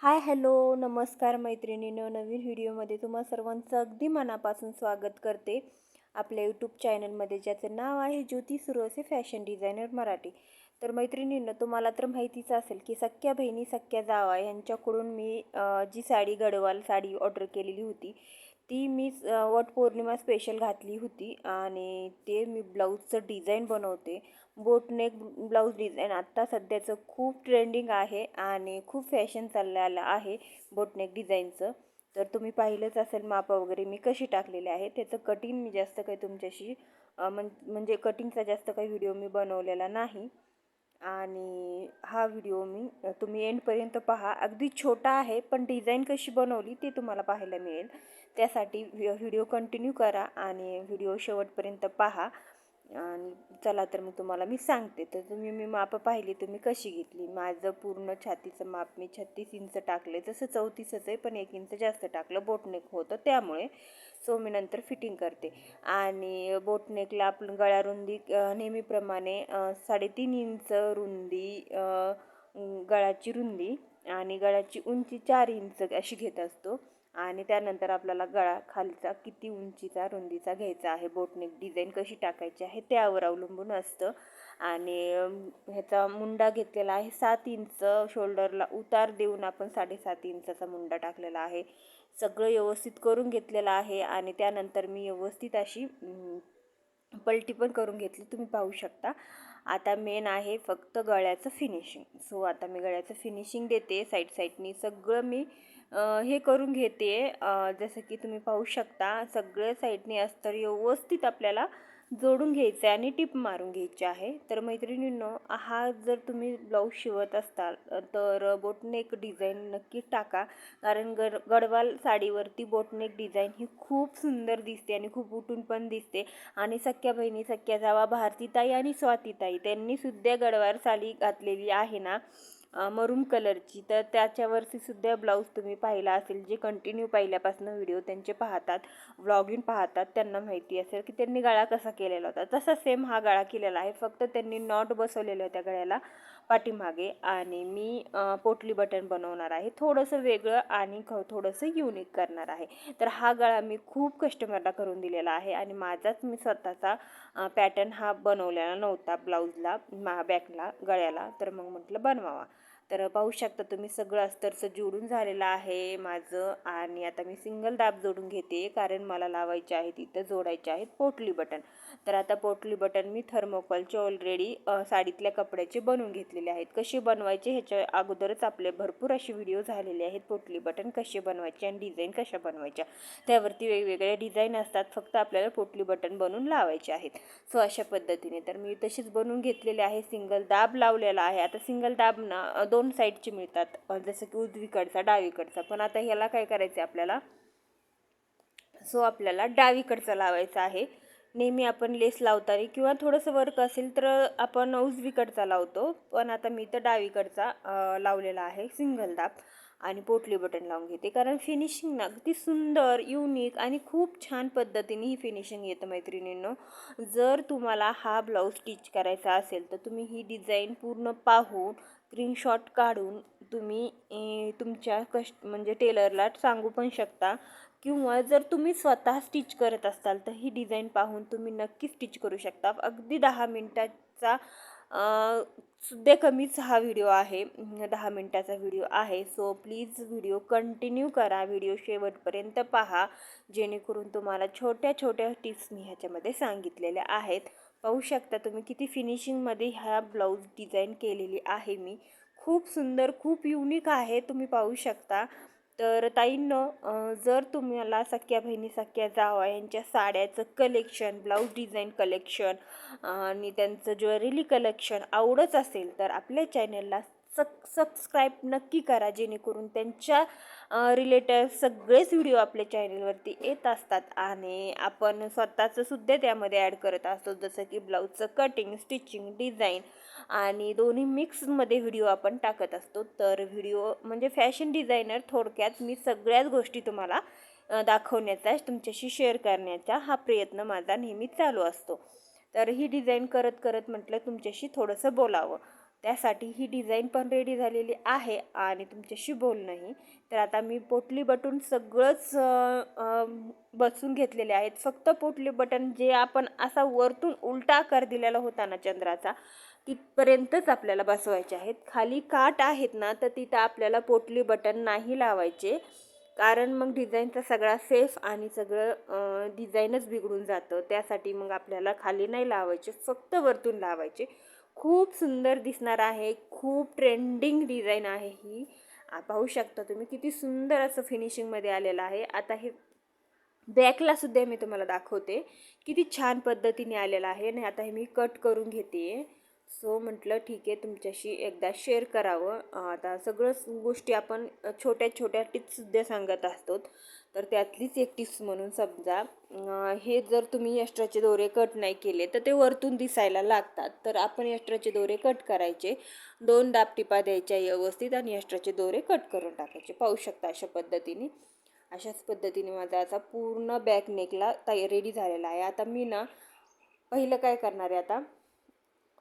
Hi hello नमस्कार मैत्रिणीनं नवीन व्हिडिओमध्ये तुम्हा सर्वांचं अगदी मनापासून स्वागत करते. आपल्या यूट्यूब चॅनलमध्ये ज्याचं नाव आहे ज्योती सुरोसे फॅशन डिझायनर मराठी. तर मैत्रिणींनं तुम्हाला तर माहितीच असेल की सख्या बहिणी सख्या जावा यांच्याकडून मी जी साडी गडवाल साडी ऑर्डर केलेली होती ती मी वट पौर्णिमा स्पेशल घातली होती आणि ते मी ब्लाऊजचं डिझाईन बनवते. बोटनेक ब्लाऊज डिझाईन आत्ता सध्याचं खूप ट्रेंडिंग आहे आणि खूप फॅशन चाललेलं आहे बोटनेक डिझाईनचं. तर तुम्ही पाहिलंच असेल माप वगैरे मी कशी टाकलेली आहे. त्याचं कटिंग मी जास्त काही तुमच्याशी मन म्हणजे कटिंगचा जास्त काही व्हिडिओ मी बनवलेला नाही. आणि हा व्हिडिओ मी तुम्ही एंडपर्यंत पहा. अगदी छोटा आहे पण डिझाईन कशी बनवली ते तुम्हाला पाहायला मिळेल. त्यासाठी व्हिडिओ कंटिन्यू करा आणि व्हिडिओ शेवटपर्यंत पहा. आणि चला तर मग तुम्हाला मी सांगते. तर तुम्ही मी मापं पाहिली तुम्ही कशी घेतली? माझं पूर्ण छातीचं माप मी छत्तीस इंच टाकले. जसं चौतीसच आहे पण एक इंच जास्त टाकलं. बोटनेक होतं. त्यामुळे सो मी नंतर फिटिंग करते. आणि बोटनेकला आपण गळ्या रुंदी नेहमीप्रमाणे साडेतीन इंच रुंदी गळ्याची रुंदी आणि गळ्याची उंची चार इंच अशी घेत असतो. आणि त्यानंतर आपल्याला गळा खालचा किती उंचीचा रुंदीचा घ्यायचा आहे. बोटनेक डिझाईन कशी टाकायची आहे त्यावर अवलंबून असतं. आणि ह्याचा मुंडा घेतलेला आहे सात इंच. शोल्डरला उतार देऊन आपण साडेसात इंचाचा मुंडा टाकलेला आहे. सगळं व्यवस्थित करून घेतलेलं आहे. आणि त्यानंतर मी व्यवस्थित अशी पलटी पण करून घेतली तुम्ही पाहू शकता. आता मेन आहे फक्त गळ्याचं फिनिशिंग सो आता मी गळ्याचं फिनिशिंग देते. साईड साईडनी सगळं मी हे करून घेते. जसं की तुम्ही पाहू शकता सगळ्या साईडने अस्तर व्यवस्थित आपल्याला जोडून घ्यायचं आहे आणि टिप मारून घ्यायची आहे. तर मैत्रिणींनो हा जर तुम्ही ब्लाऊज शिवत असाल तर बोटनेक डिझाईन नक्की टाका. कारण गड गडवाल साडीवरती बोटनेक डिझाईन ही खूप सुंदर दिसते आणि खूप उठून पण दिसते. आणि सख्या बहिणी सख्या जावा भारतीताई आणि स्वातीताई त्यांनीसुद्धा गडवाल साडी घातलेली आहे ना? मरून कलरची. तर त्याच्यावरती सुद्धा ब्लाऊज तुम्ही पाहिला असेल जे कंटिन्यू पहिल्यापासून व्हिडिओ त्यांचे पाहतात व्लॉगिंग पाहतात त्यांना माहिती असेल की त्यांनी गळा कसा केलेला होता. तसा सेम हा गळा केलेला आहे. फक्त त्यांनी नॉट बसवलेलं होत्या गळ्याला. पाठीमागे आणि मी पोटली बटन बनवणार आहे. थोडंसं वेगळं आणि ख थोडंसं युनिक करणार आहे. तर हा गळा मी खूप कस्टमरला करून दिलेला आहे आणि माझाच मी स्वतःचा पॅटर्न हा बनवलेला नव्हता ब्लाऊजला मा बॅकला गळ्याला. तर मग म्हटलं बनवावा. तर पाहू शकता तुम्ही सगळं अस्तरचं जोडून झालेलं आहे माझं आणि आता मी सिंगल दाब जोडून घेते कारण मला लावायचे आहे तिथं जोडायचे आहेत पोटली बटन. तर आता पोटली बटन मी थर्मोकॉलचे ऑलरेडी साडीतल्या कपड्याचे बनवून घेतलेले आहेत. कसे बनवायचे ह्याच्या अगोदरच आपले भरपूर असे व्हिडिओ झालेले आहेत. पोटली बटन कसे बनवायचे आणि डिझाईन कशा बनवायच्या? त्यावरती वेगवेगळ्या डिझाईन असतात. फक्त आपल्याला पोटली बटन बनवून लावायचे आहेत. सो अशा पद्धतीने. तर मी तशीच बनवून घेतलेले आहे. सिंगल दाब लावलेला आहे. आता सिंगल दाब ना दोन साईडचे मिळतात. जसं की उजवीकडचा डावीकडचा. पण आता ह्याला काय करायचं आहे आपल्याला? सो आपल्याला डावीकडचा लावायचा आहे. नेहमी आपण लेस लावताना किंवा थोडंसं वर्क असेल तर आपण उजवीकडचा लावतो. पण आता मी तर डावीकडचा लावलेला आहे. सिंगल दाब आणि पोटली बटन लावून घेते. कारण फिनिशिंग ना अगदी सुंदर युनिक आणि खूप छान पद्धतीने ही फिनिशिंग येतं मैत्रिणींनो. जर तुम्हाला हा ब्लाऊज स्टिच करायचा असेल तर तुम्ही ही डिझाईन पूर्ण पाहून स्क्रीनशॉट काढून तुम्ही तुमच्या कस्ट म्हणजे टेलरला सांगू पण शकता. किंवा जर तुम्ही स्वतः स्टिच करत असाल तर ही डिझाईन पाहून तुम्ही नक्की स्टिच करू शकता. अगदी दहा मिनटाचा सुद्धा कमीच हा व्हिडिओ आहे. दहा मिनटाचा व्हिडिओ आहे. सो प्लीज व्हिडिओ कंटिन्यू करा. व्हिडिओ शेवटपर्यंत पहा. जेणेकरून तुम्हाला छोट्या छोट्या टिप्स मी ह्याच्यामध्ये सांगितलेल्या आहेत. पाहू शकता तुम्ही किती फिनिशिंगमध्ये ह्या ब्लाऊज डिझाईन केलेली आहे मी. खूप सुंदर खूप युनिक आहे तुम्ही पाहू शकता. तर ताईंनं जर तुम्हाला सख्या बहिणी सख्या जावा यांच्या साड्याचं कलेक्शन ब्लाऊज डिझाईन कलेक्शन आणि त्यांचं ज्वेलरी कलेक्शन आवडत असेल तर आपल्या चॅनलला सक सबस्क्राईब नक्की करा जेणेकरून त्यांच्या रिलेटेड सगळेच व्हिडिओ आपल्या चॅनलवरती येत असतात. आणि आपण स्वतःचं सुद्धा त्यामध्ये ॲड करत असतो जसं की ब्लाऊजचं कटिंग स्टिचिंग डिझाईन आणि दोन्ही मिक्समध्ये व्हिडिओ आपण टाकत असतो. तर व्हिडिओ म्हणजे फॅशन डिझायनर थोडक्यात मी सगळ्याच गोष्टी तुम्हाला दाखवण्याचा तुमच्याशी शेअर करण्याचा हा प्रयत्न माझा नेहमी चालू असतो. तर ही डिझाईन करत करत म्हटलं तुमच्याशी थोडंसं बोलावं. त्यासाठी ही डिझाईन पण रेडी झालेली आहे आणि तुमच्याशी बोलणंही. तर आता मी पोटली बटून सगळंच बसून घेतलेले आहेत. फक्त पोटली बटन जे आपण असा वरतून उलटा आकार दिलेला होता ना चंद्राचा तिथपर्यंतच आपल्याला बसवायचे आहेत. खाली काठ आहेत ना तर तिथं आपल्याला पोटली बटन नाही लावायचे. कारण मग डिझाईनचा सगळा सेफ आणि सगळं डिझाईनच बिघडून जातं. त्यासाठी मग आपल्याला खाली नाही लावायचे फक्त वरतून लावायचे. खूप सुंदर दिसणार आहे. खूप ट्रेंडिंग डिझाईन आहे ही. पाहू शकता तुम्ही किती सुंदर असं फिनिशिंगमध्ये आलेलं आहे. आता हे बॅकला सुद्धा मी तुम्हाला दाखवते. किती छान पद्धतीने आलेलं आहे. आणि आता हे मी कट करून घेते सो म्हटलं ठीक आहे तुमच्याशी एकदा शेअर करावं. आता सगळंच गोष्टी आपण छोट्या छोट्या टिप्ससुद्धा सांगत असतो. तर त्यातलीच एक टिप्स म्हणून समजा हे जर तुम्ही एक्स्ट्राचे दोरे कट नाही केले तर ते वरतून दिसायला लागतात. तर आपण एक्स्ट्राचे दोरे कट करायचे. दोन दाबटिपा द्यायच्या व्यवस्थित आणि एक्स्ट्राचे दोरे कट करून टाकायचे. पाहू शकता अशा पद्धतीने. अशाच पद्धतीने माझा असा पूर्ण बॅक नेकला तयार रेडी झालेला आहे. आता मी ना पहिलं काय करणार आहे आता?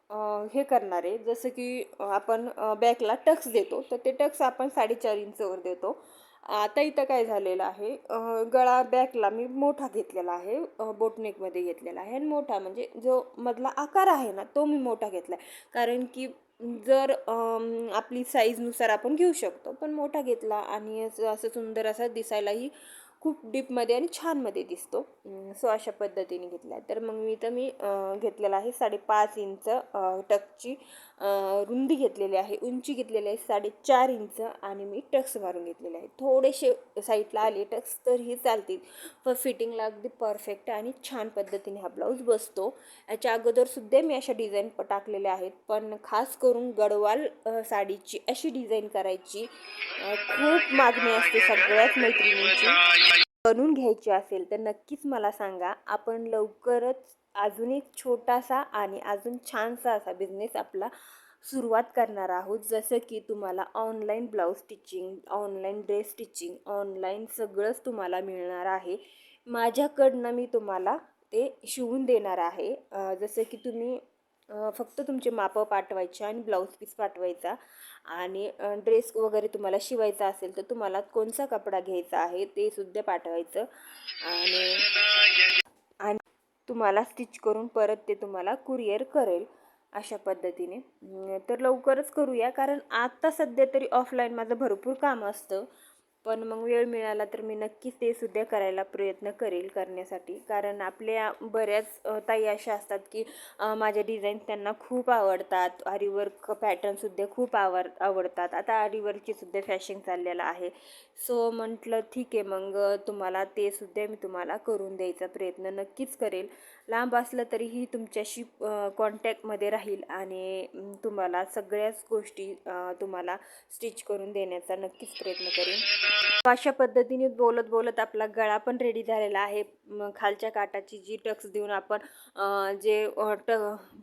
हे करणार आहे. जसं की आपण बॅकला टक्स देतो. तर ते टक्स आपण साडेचार इंचवर देतो. आता इथं काय झालेलं आहे? गळा बॅकला मी मोठा घेतलेला आहे. बोटनेकमध्ये घेतलेला आहे. आणि मोठा म्हणजे जो मधला आकार आहे ना तो मी मोठा घेतला आहे कारण की जर आपली साईजनुसार आपण घेऊ शकतो. पण मोठा घेतला आणि असं असं सुंदर असा दिसायलाही खूप डीपमध्ये आणि छानमध्ये दिसतो. सो अशा पद्धतीने घेतला आहे. तर मग मी तर मी घेतलेला आहे साडेपाच इंच टकची रुंदी घेतलेली आहे उंची घेतलेली आहे साडेचार इंच आणि मी टक्स मारून घेतलेले आहे. थोडेसे साईडला आले टक्स तरीही चालतील पण फिटिंगला अगदी परफेक्ट आणि छान पद्धतीने हा ब्लाऊज बसतो. याच्या अगोदरसुद्धा मी अशा डिझाईन प टाकलेल्या आहेत पण खास करून गडवाल साडीची अशी डिझाईन करायची खूप मागणी असते सगळ्याच मैत्रिणींची. बनवून घ्यायची असेल तर नक्कीच मला सांगा आपण लवकरच अजून एक छोटासा आणि अजून छानसा असा बिझनेस आपला सुरुवात करणार आहोत. जसं की तुम्हाला online blouse stitching online dress stitching online सगळंच तुम्हाला मिळणार आहे. माझ्याकडनं मी तुम्हाला ते शिवून देणार आहे. जसं की तुम्ही फक्त तुमचे मापं पाठवायचे आणि ब्लाऊज पीस पाठवायचा आणि ड्रेस वगैरे तुम्हाला शिवायचा असेल तर तुम्हाला कोणचा कपडा घ्यायचा आहे ते सुद्धा पाठवायचं. आणि तुम्हाला स्टिच करून परत ते तुम्हाला कुरिअर करेल अशा पद्धतीने. तर लवकरच करूया कारण आत्ता सध्या तरी ऑफलाईन माझं भरपूर काम असतं. पण मग वेळ मिळाला तर मी नक्कीच ते सुद्धा करायला प्रयत्न करेल करण्यासाठी. कारण आपल्या बऱ्याच ताई अशा असतात की माझ्या डिझाईन्स त्यांना खूप आवडतात. आरीवर्क पॅटर्नसुद्धा खूप आवड आवडतात. आता आरीवर्कची सुद्धा फॅशन चाललेलं आहे. सो म्हटलं ठीक आहे. मग तुम्हाला ते सुद्धा मी तुम्हाला करून द्यायचा प्रयत्न नक्कीच करेल. लांब असलं तरीही तुमच्याशी कॉन्टॅक्टमध्ये राहील आणि तुम्हाला सगळ्याच गोष्टी तुम्हाला स्टिच करून देण्याचा नक्कीच प्रयत्न करेन. अशा पद्धतीने बोलत बोलत आपला गळा पण रेडी झालेला आहे. खालच्या काटाची जी टक्स देऊन आपण जे ट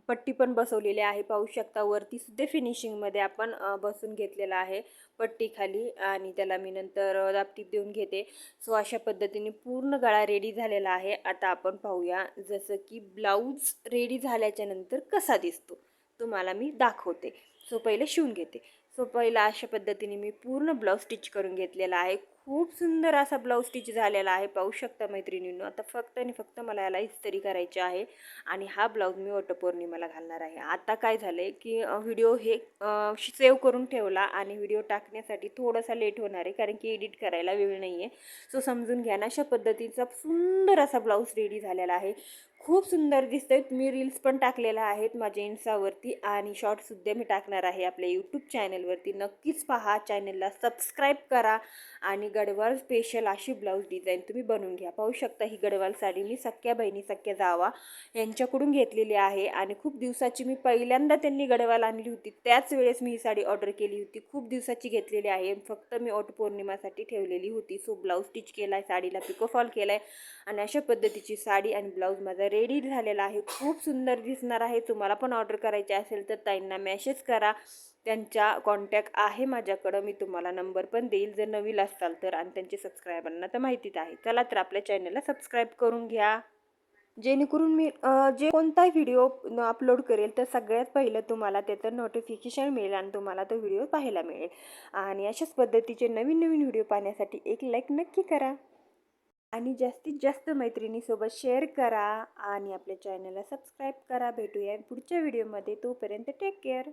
पट्टी पण बसवलेली आहे पाहू शकता वरती सुद्धा फिनिशिंगमध्ये आपण बसून घेतलेला आहे पट्टी खाली आणि त्याला मी नंतर दापटीप देऊन घेते. सो अशा पद्धतीने पूर्ण गळा रेडी झालेला आहे. आता आपण पाहूया जसं की ब्लाऊज रेडी झाल्याच्यानंतर कसा दिसतो तुम्हाला मी दाखवते. सो पहिले शिवून घेते. सो पहिला अशा पद्धतीने मी पूर्ण ब्लाऊज स्टिच करून घेतलेला आहे. खूप सुंदर असा ब्लाऊज स्टिच झालेला आहे. पाहू शकता मैत्रिणींनो आता फक्त आणि फक्त मला याला इस्त्री करायची आहे आणि हा ब्लाऊज मी वटपौर्णिमेला घालणार आहे. आता काय झालं आहे की व्हिडिओ हे सेव्ह करून ठेवला आणि व्हिडिओ टाकण्यासाठी थोडासा लेट होणार आहे कारण की एडिट करायला वेळ नाही आहे सो समजून घ्या ना अशा पद्धतीचा सुंदर असा ब्लाऊज रेडी झालेला आहे. खूप सुंदर दिसतोय. मी रील्स पण टाकलेल्या आहेत माझ्या इन्स्टावरती आणि शॉर्टसुद्धा मी टाकणार आहे आपल्या यूट्यूब चॅनलवरती नक्कीच पहा चॅनलला सबस्क्राईब करा आणि गडवाल स्पेशल अशी ब्लाऊज डिझाईन तुम्ही बनवून घ्या. पाहू शकता ही गडवाल साडी मी सख्या बहिणी सख्या जावा यांच्याकडून घेतलेली आहे आणि खूप दिवसाची मी पहिल्यांदा त्यांनी गडवाल आणली होती. त्याच वेळेस मी ही साडी ऑर्डर केली होती. खूप दिवसाची घेतलेली आहे फक्त मी ओट पौर्णिमासाठी ठेवलेली होती. सो ब्लाऊज स्टिच केला आहे साडीला पिकोफॉल केला आहे आणि अशा पद्धतीची साडी आणि ब्लाऊज माझा रेडी झालेला आहे. खूप सुंदर दिसणार आहे. तुम्हाला पण ऑर्डर करायची असेल तर ताईंना मेसेज करा. त्यांच्या कॉन्टॅक्ट आहे माझ्याकडं. मी तुम्हाला नंबर पण देईल. जर नवीन असाल तर. आणि त्यांचे सबस्क्रायबरांना तर माहितीच आहे. चला तर आपल्या चॅनलला सबस्क्राईब करून घ्या. जेणेकरून मी जे कोणताही व्हिडिओ अपलोड करेल तर सगळ्यात पहिलं तुम्हाला त्याचं नोटिफिकेशन मिळेल आणि तुम्हाला तो व्हिडिओ पाहायला मिळेल. आणि अशाच पद्धतीचे नवीन नवीन व्हिडिओ पाहण्यासाठी एक लाईक नक्की करा. आणि जास्तीत जास्त मैत्रिणीसोबत शेअर करा आणि आपल्या चॅनलला सबस्क्राईब करा. भेटूया पुढच्या व्हिडिओमध्ये तोपर्यंत टेक केअर